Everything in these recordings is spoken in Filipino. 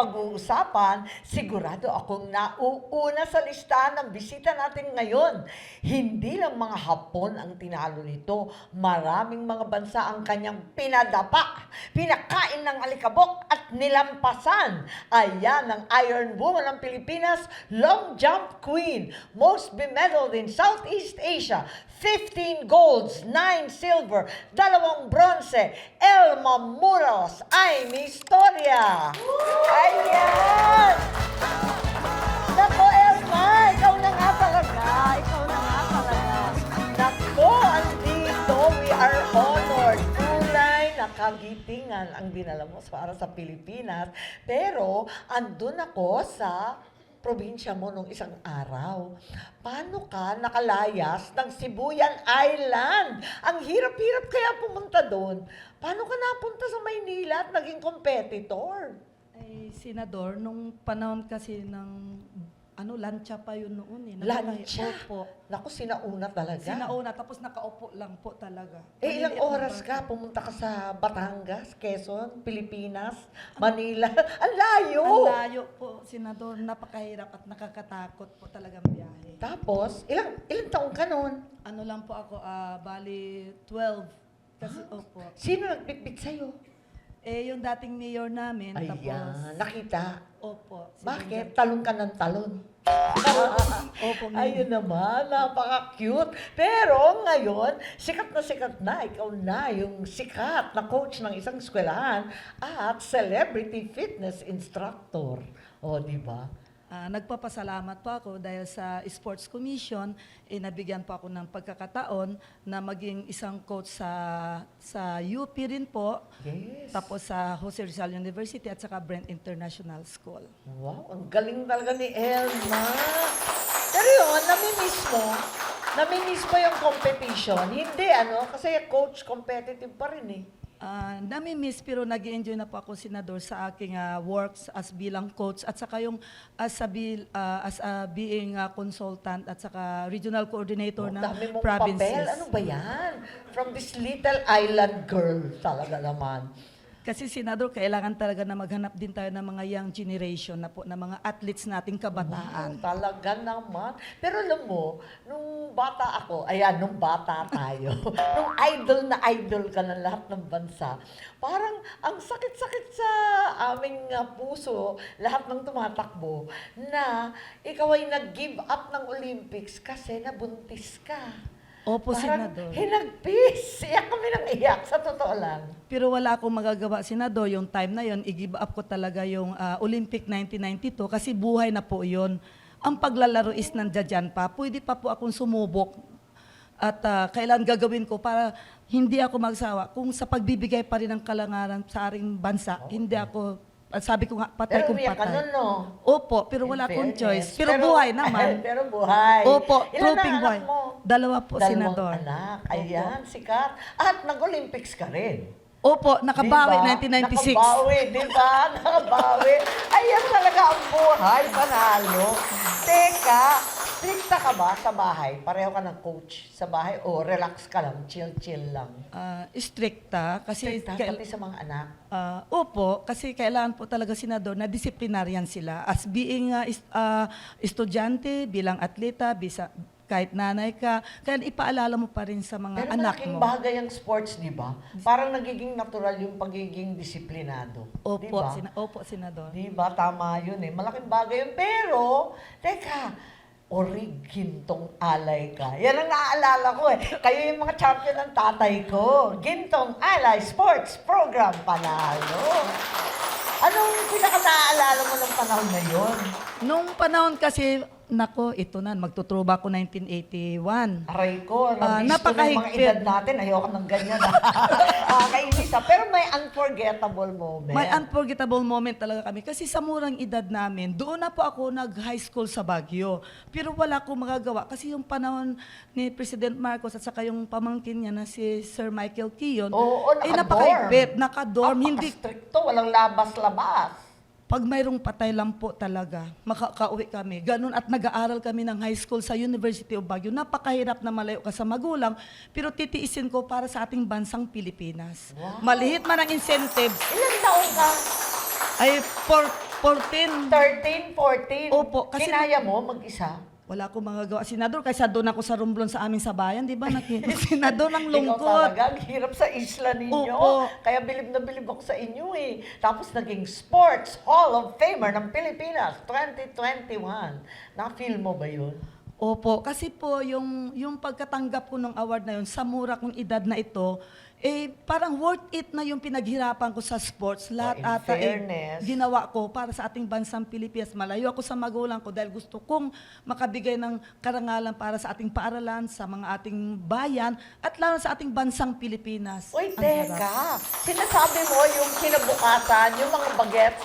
pag-uusapan, sigurado akong nauuna sa listahan ng bisita natin ngayon. Hindi lang mga Hapon ang tinalo nito, maraming mga bansa ang kanyang pinadapa, pinakain ng alikabok at nilampasan. Ayan ang Iron Woman ng Pilipinas, long jump queen, most bemedaled in Southeast Asia, 15 golds, 9 silver, dalawang bronze, Elma Muros, ay Historia. Ayan! Nako, Elma, ikaw na nga talaga. Ikaw na nga talaga. Nako, andito, we are honored. Tunay na kagitingan ang dinala mo para sa Pilipinas. Pero, andun ako sa probinsya mo nung isang araw. Paano ka nakalayas ng Sibuyan Island? Ang hirap-hirap kaya pumunta doon. Paano ka napunta sa Maynila at naging competitor? Ay, senador, nung panahon kasi ng ano, lancha pa yun noon eh. Nakaka- Lancha? Opo. Naku, sinauna talaga. Sinauna, tapos nakaupo lang po talaga. Eh, ilang Maliliit na oras ka? Pumunta ka sa Batangas, Quezon, Pilipinas, Manila. Ang layo! Ang layo po, senador. Napakahirap at nakakatakot po talagang biyahe. Tapos, ilang, ilang taong ka noon? Ano lang po ako, ah, bali 12. Kasi, opo. Sino nagpitbit sa'yo? Eh, yung dating mayor namin, Ayan, tapos, nakita. opo. si Bakit? Talon ka ng talon. Opo, ma'am. Ayun naman, napaka-cute. Pero ngayon, sikat na sikat na. Ikaw na yung sikat na coach ng isang eskwelahan at celebrity fitness instructor. O, di ba? Ah, nagpapasalamat po ako dahil sa Sports Commission, eh, nabigyan po ako ng pagkakataon na maging isang coach sa sa UP rin po, Yes. tapos sa Jose Rizal University at saka Brent International School. Wow, ang galing talaga ni Elma. Pero yun, namimiss mo. Namimiss mo yung competition. Hindi, ano? Kasi coach competitive pa rin eh. Ah, nami-miss pero nag enjoy na po ako senador sa aking ah, works as bilang coach at saka yung as a, bil- ah, as a being ah, consultant at saka regional coordinator Ang ng dami mong provinces. papel. Ano ba yan? From this little island girl talaga naman. Kasi senador, kailangan talaga na maghanap din tayo ng mga young generation na po, na mga athletes nating kabataan. Wow, talaga naman. Pero alam mo, nung bata ako, ayan, nung bata tayo, nung idol na idol ka ng lahat ng bansa, parang ang sakit-sakit sa aming uh, puso, lahat ng tumatakbo, na ikaw ay nag-give up ng Olympics kasi nabuntis ka. Opo, Parang senador. hinagpis. Iyak kami ng iyak, sa totoo lang. Pero wala akong magagawa, senador, yung time na yon, i-give up ko talaga yung ah, Olympic 1992 kasi buhay na po yon. Ang paglalaro is nandiyan dyan pa. Pwede pa po akong sumubok at ah, kailan gagawin ko para hindi ako magsawa. Kung sa pagbibigay pa rin ng kalangaran sa aring bansa, hindi ako, sabi ko nga, patay Pero kung ka patay. nun, no? Opo, pero wala akong choice. Pero, buhay naman. pero buhay. Opo, Ilan anak buhay. mo? Dalawa po, Dalawang senador. anak. Opo. Ayan, sikat. At nag-Olympics ka rin. Opo, nakabawi, Diba? 1996. Nakabawi, di ba? Nakabawi. Ayan talaga ang buhay, panalo. Teka, stricta ka ba sa bahay? Pareho ka ng coach sa bahay o relax ka lang, chill-chill lang? Ah, stricta kasi Stricta, kail- pati sa mga anak. Ah, opo, kasi kailangan po talaga senador na disiplinaryan sila. As being ah, is- ah, estudyante, bilang atleta, bisa, kahit nanay ka, kaya ipaalala mo pa rin sa mga Pero anak malaking mo. bagay ang sports, di ba? Parang nagiging natural yung pagiging disiplinado. di Opo, ba? sina- opo, senador. Di ba? Tama yun eh. Malaking bagay yun. Pero, teka, orig gintong alay ka. Yan ang naaalala ko eh. Kayo yung mga champion ng tatay ko. Gintong Alay Sports Program Panalo. Anong pinaka-naaalala mo ng panahon na yun? Nung panahon kasi, nako, ito na, magtuturuba ako 1981. Aray ko, Ah, nabisto na yung mga napakahigpit. edad natin. Ayoko ng ganyan. ah. Nakakainis ah. Pero may unforgettable moment. May unforgettable moment talaga kami. Kasi sa murang edad namin, doon na po ako nag-high school sa Baguio. Pero wala akong magagawa kasi yung panahon ni President Marcos at saka yung pamangkin niya na si Sir Michael Kiyon, Oo, eh nakadorm. napakahigpit, nakadorm. Ang Hindi, stricto, walang labas-labas. Pag mayroong patay lang po talaga, makakauwi kami. Ganun at nag-aaral kami ng high school sa University of Baguio. Napakahirap na malayo ka sa magulang, pero titiisin ko para sa ating bansang Pilipinas. Wow. Malihit man ang incentives, Ilan taon ka? ay for 14. 13, 14. Opo, kasi- Kinaya mo mag-isa? Wala akong magagawa. Senador, kaysa doon ako sa Romblon sa aming sabayan, di ba? Senador ng Ikaw lungkot. talaga, ang hirap sa isla ninyo. Opo. Kaya bilib na bilib ako sa inyo eh. Tapos naging Sports Hall of Famer ng Pilipinas 2021. Na-feel mo ba yun? Opo, kasi po yung yung pagkatanggap ko ng award na yun sa mura kong edad na ito, eh parang worth it na yung pinaghirapan ko sa sports. Lahat Oh, ata eh, fairness. ginawa ko para sa ating bansang Pilipinas. Malayo ako sa magulang ko dahil gusto kong makabigay ng karangalan para sa ating paaralan, sa mga ating bayan, at lalo sa ating bansang Pilipinas. Uy, teka. Sinasabi mo yung kinabukasan, yung mga bagets,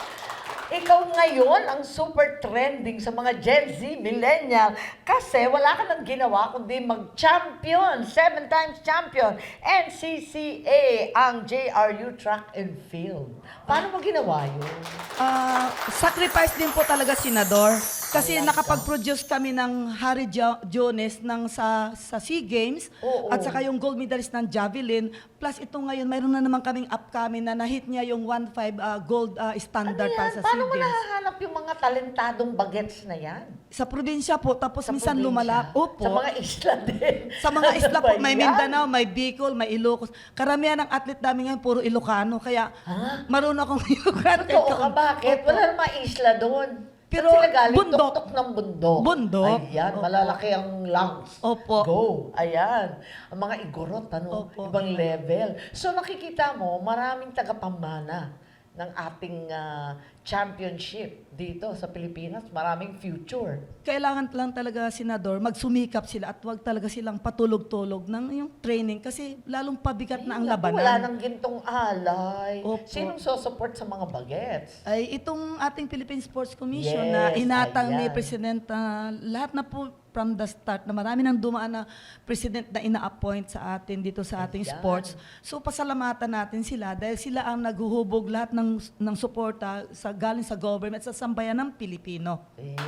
ikaw ngayon ang super trending sa mga Gen Z, millennial, kasi wala ka nang ginawa kundi mag-champion, seven times champion, NCCA, ang JRU Track and Field. Paano mo ginawa yun? Ah, sacrifice din po talaga, Senador. Kasi nakapag-produce kami ng Harry Jo- Jones ng sa, sa SEA Games Oo. at saka yung gold medalist ng Javelin. Plus ito ngayon, mayroon na naman kaming upcoming na nahit niya yung 1.5 ah, gold ah, Ano standard para yan? sa Paano mo Games. nahahanap yung mga talentadong bagets na yan? Sa probinsya po, tapos Sa minsan probinsya? lumalap. Opo. Sa mga isla din. Sa mga Ano isla ba po, may yan? Mindanao, may Bicol, may Ilocos. Karamihan ng atlet namin ngayon, puro Ilocano. Kaya Ha? marunong akong Ilocano. Totoo ka, bakit? Wala namang isla doon. Pero sila galing? bundok. Tuktok ng bundok. Bundok. Ayan, Opo. malalaki ang lungs. Opo. Go. Ayan. Ang mga igorot, ano? Opo. Ibang level. So nakikita mo, maraming tagapamana ng ating ah, championship dito sa Pilipinas. Maraming future. kailangan lang talaga, Senador, magsumikap sila at wag talaga silang patulog-tulog ng yung training kasi lalong pabigat na ang Ay, labanan. Wala nang gintong alay. Opo. Sinong sosupport sa mga bagets? Ay itong ating Philippine Sports Commission Yes, na inatang ni ayan. President ah, lahat na po from the start na marami nang dumaan na president na ina-appoint sa atin dito sa ating Ayan. sports. So pasalamatan natin sila dahil sila ang naghuhubog lahat ng ng suporta sa galing sa government sa sambayan ng Pilipino. Ayan.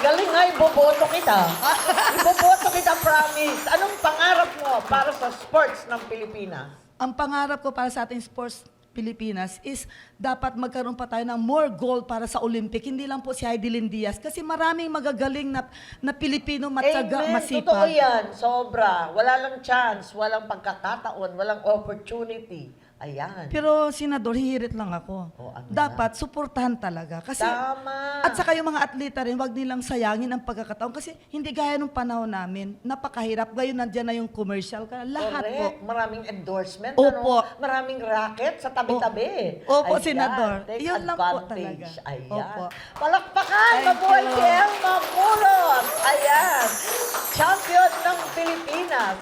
Galing nga, iboboto kita. iboboto kita, promise. Anong pangarap mo para sa sports ng Pilipinas? Ang pangarap ko para sa ating sports Pilipinas is dapat magkaroon pa tayo ng more gold para sa Olympic. Hindi lang po si Heidelin Diaz kasi maraming magagaling na, na Pilipino matyaga, Amen. masipag. Totoo yan. Sobra. Wala lang chance, walang pagkakataon, walang opportunity. Ayan. Pero senador, hihirit lang ako. O, ano dapat suportahan talaga kasi Tama. at saka yung mga atleta rin, wag nilang sayangin ang pagkakataon kasi hindi gaya nung panahon namin, napakahirap. Ngayon nandiyan na yung commercial ka. Lahat Correct. po. Maraming endorsement. Opo. Ano? Maraming racket sa tabi-tabi. Opo, Ayan. Senador. Take Yun lang po advantage. talaga. Ayan. Opo. Palakpakan! Thank Mabuhay you. si Elma Mulot! Ayan. Champion ng Pilipinas.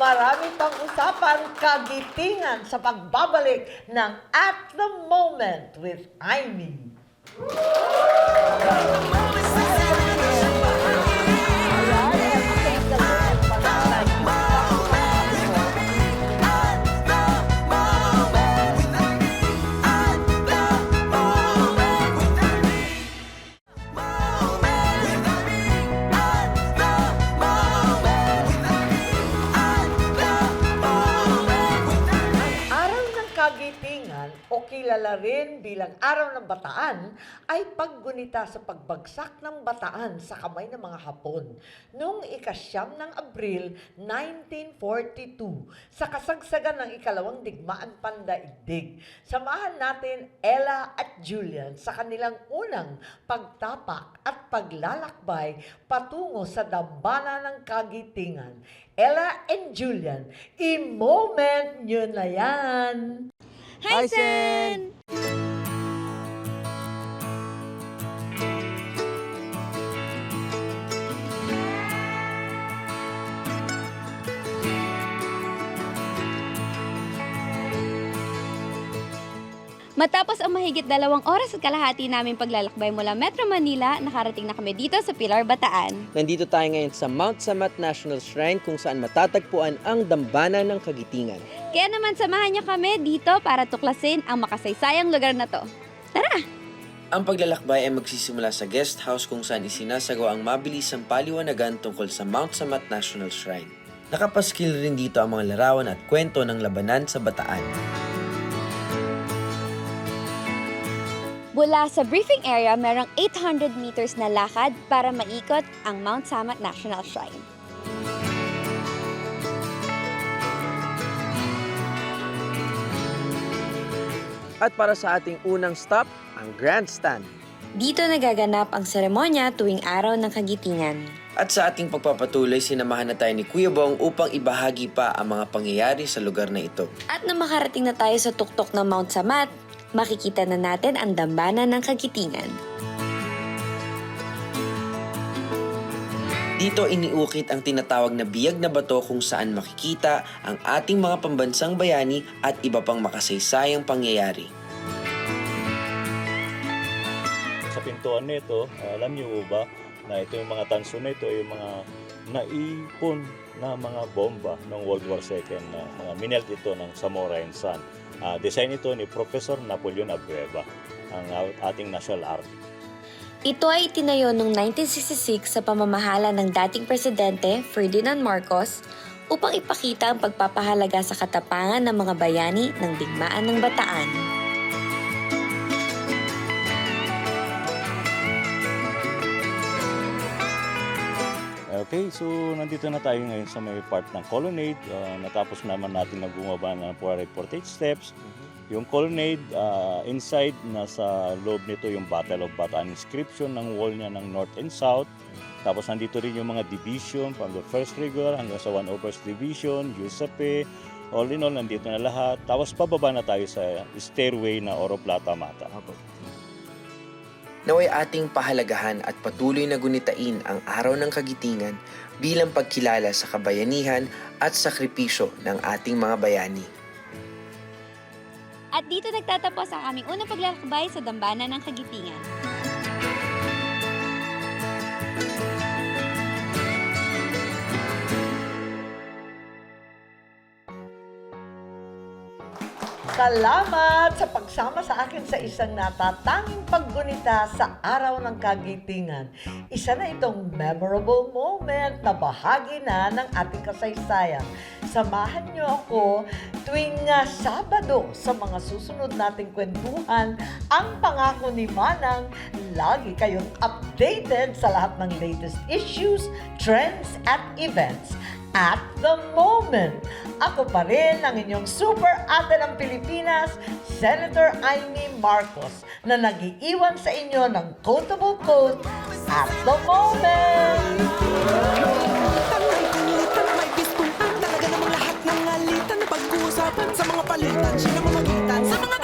Marami pang usapan kagitingan sa pagbabalik ng At the Moment with Amy. Kilala rin bilang Araw ng Bataan ay paggunita sa pagbagsak ng bataan sa kamay ng mga Hapon noong ikasyam ng Abril 1942 sa kasagsagan ng ikalawang digmaan pandaigdig. Samahan natin Ella at Julian sa kanilang unang pagtapak at paglalakbay patungo sa dambana ng Kagitingan. Ella and Julian, i-moment nyo na yan! Heisen! Heisen! Matapos ang mahigit dalawang oras at kalahati namin paglalakbay mula Metro Manila, nakarating na kami dito sa Pilar, Bataan. Nandito tayo ngayon sa Mount Samat National Shrine kung saan matatagpuan ang dambana ng Kagitingan. Kaya naman samahan niyo kami dito para tuklasin ang makasaysayang lugar na to. Tara! Ang paglalakbay ay magsisimula sa guest house kung saan isinasagawa ang mabilisang paliwanagan tungkol sa Mount Samat National Shrine. Nakapaskil rin dito ang mga larawan at kwento ng labanan sa Bataan. Mula sa briefing area, merong 800 meters na lakad para maikot ang Mount Samat National Shrine. At para sa ating unang stop, ang grandstand. Dito nagaganap ang seremonya tuwing araw ng kagitingan. At sa ating pagpapatuloy, sinamahan na tayo ni Kuya Bong upang ibahagi pa ang mga pangyayari sa lugar na ito. At nang makarating na tayo sa tuktok ng Mount Samat, makikita na natin ang dambana ng kagitingan. Dito iniukit ang tinatawag na biyag na bato kung saan makikita ang ating mga pambansang bayani at iba pang makasaysayang pangyayari. sa pintuan nito, alam niyo ba na ito yung mga tanso na ito, yung mga naipon na mga bomba ng World War II na mga minelt ito ng Samorain Sun. Ah, design ito ni Professor Napoleon Abueva, ang ating national art. Ito ay itinayo noong 1966 sa pamamahala ng dating presidente Ferdinand Marcos upang ipakita ang pagpapahalaga sa katapangan ng mga bayani ng digmaan ng Bataan. Okay, so nandito na tayo ngayon sa may part ng colonnade. Ah, natapos naman natin na bumaba ng 448 steps. Yung colonnade, ah, inside, nasa loob nito yung Battle of Bataan inscription ng wall niya ng north and south. Tapos nandito rin yung mga division from the 1st Rigor hanggang sa 1 First Division, Giuseppe, all in all, nandito na lahat. Tapos pababa na tayo sa stairway na Oro Plata Mata. Naway ating pahalagahan at patuloy na gunitain ang araw ng kagitingan bilang pagkilala sa kabayanihan at sakripisyo ng ating mga bayani. At dito nagtatapos ang aming unang paglalakbay sa dambana ng kagitingan. Salamat sa pagsama sa akin sa isang natatanging paggunita sa araw ng kagitingan. Isa na itong memorable moment na bahagi na ng ating kasaysayan. Samahan niyo ako tuwing ah, Sabado sa mga susunod nating kwentuhan. Ang pangako ni Manang, lagi kayong updated sa lahat ng latest issues, trends at events at the moment. Ako pa rin ang inyong super ate ng Pilipinas, Senator Amy Marcos, na nag-iiwan sa inyo ng quotable quote at the moment. Sa mga palitan Siya naman